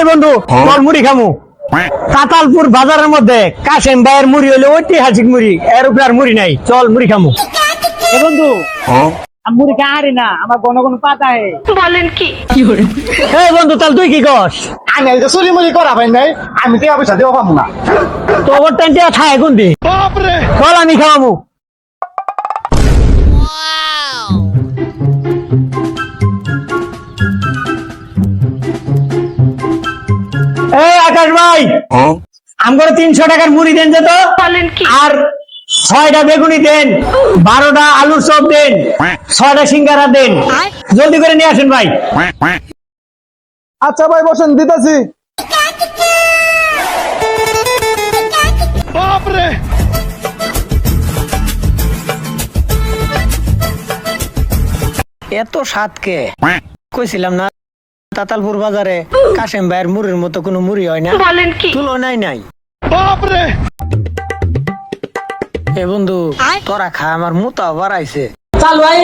এই বন্ধু তোর মুড়ি খামু। কাতালপুর বাজারের মধ্যে কাশেম ভাইয়ের মুড়ি হলে ঐতিহাসিক মুড়ি এর উপরে আর মুড়ি নাই। চল মুড়ি খামু। এ বন্ধু মুড়ি খাই না আমার ঘন ঘন পাতা হে। বলেন কি? এই বন্ধু তাহলে তুই কি কস আমি এই যে চুরি মুড়ি করা ভাই নাই আমি টাকা পয়সা দেওয়া পাবো না। তো ওর টাইমটা খায় কোন দি চল আমি খাওয়ামু। আকাশ ভাই। আমার তিনশো টাকার মুড়ি দেন যে তো। আর ছয়টা বেগুনি দেন বারোটা আলুর চপ দেন ছয়টা সিঙ্গারা দেন। জলদি করে নিয়ে আসেন ভাই। আচ্ছা ভাই বসেন দিতেছি। এত সাতকে কইছিলাম না তাতালপুর বাজারে কাশেম ভাইয়ের মুড়ির মতো কোনো মুড়ি হয় না। বলেন কি? তুলনাই নাই। এ বন্ধু তোরা খা আমার মুতা বাড়াইছে। চাল ভাই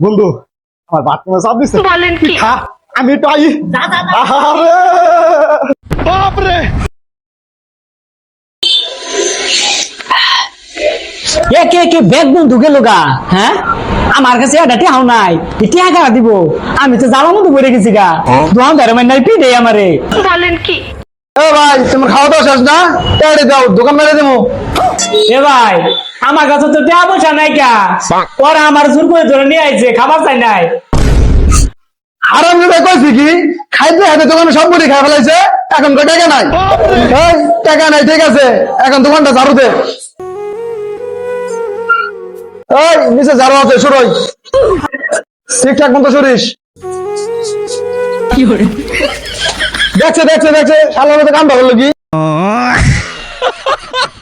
বন্ধু আমার তোমার চাপ দিচ্ছে বলেন কি? খা আমি একটু আই আরে বাপরে এ কে কে ব্যাগ বন্ধু গেল গা হ্যাঁ? আমার কাছে এটা টেহাও নাই টিয়া কারা দিব? আমি তো জ্বালা মতো পড়ে গেছি গা। দোয়ান ধরে মানে নাই পিঠে আমারে। বলেন কি? এ ভাই তোমার খাওয়া দাওয়া শেষ না? দাও দোকান মেরে দেবো। এ ভাই আমার কাছে তো টেয়া পয়সা নাই কা ওরা আমার জোর করে ধরে নিয়ে আইছে খাবার চাই নাই। আর আমি ভাই কইছি কি খাইতে খাইতে দোকানে সব মুড়ি খাই ফেলাইছে এখন টাকা নাই। টাকা নাই ঠিক আছে এখন দোকানটা ঝাড়ু দে। এই, নিচে ঝাড়ু আছে শুরুই ঠিকঠাক মতো সরিস দেখছে দেখছে দেখছে। শালার মতো কাম ভালো কি?